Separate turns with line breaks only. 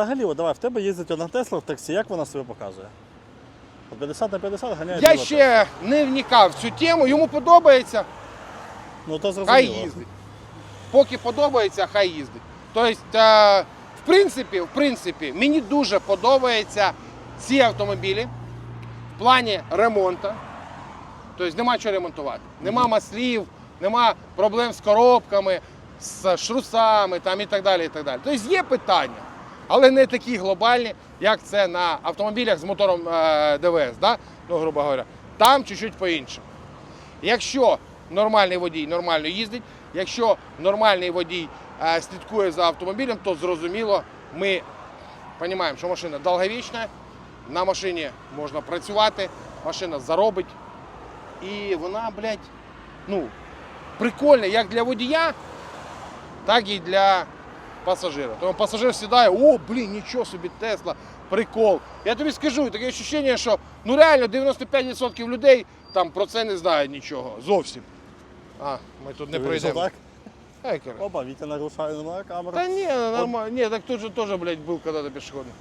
Взагалі, от давай, в тебе їздить одна Тесла в таксі, як вона себе показує? От 50 на 50 ганяє
Я
біла
ще не вникав в цю тему, йому подобається,
Ну то
хай
зрозуміло.
їздить. Поки подобається, хай їздить. Тобто, е, в принципі, в принципі, мені дуже подобаються ці автомобілі в плані ремонту. Тобто нема чого ремонтувати. Нема маслів, нема проблем з коробками, з шрусами там, і так далі. І так далі. Тобто є питання, але не такі глобальні, як це на автомобілях з мотором е, ДВС. Да? Ну, грубо говоря. Там чуть-чуть по-іншому. Якщо нормальний водій нормально їздить, якщо нормальний водій е, слідкує за автомобілем, то зрозуміло, ми розуміємо, що машина довговічна, на машині можна працювати, машина заробить. І вона, блядь, ну, прикольна як для водія, так і для пасажира. Тому пасажир сідає, о, блін, нічого собі, Тесла, прикол. Я тобі скажу, таке відчуття, що ну реально 95% людей там про це не знають нічого. Зовсім. А, ми тут не пройдемо.
Опа, Вітя нарушає немає камери.
Та ні, нормально. Ні, так тут же теж, блядь, був коли-то пішохідний.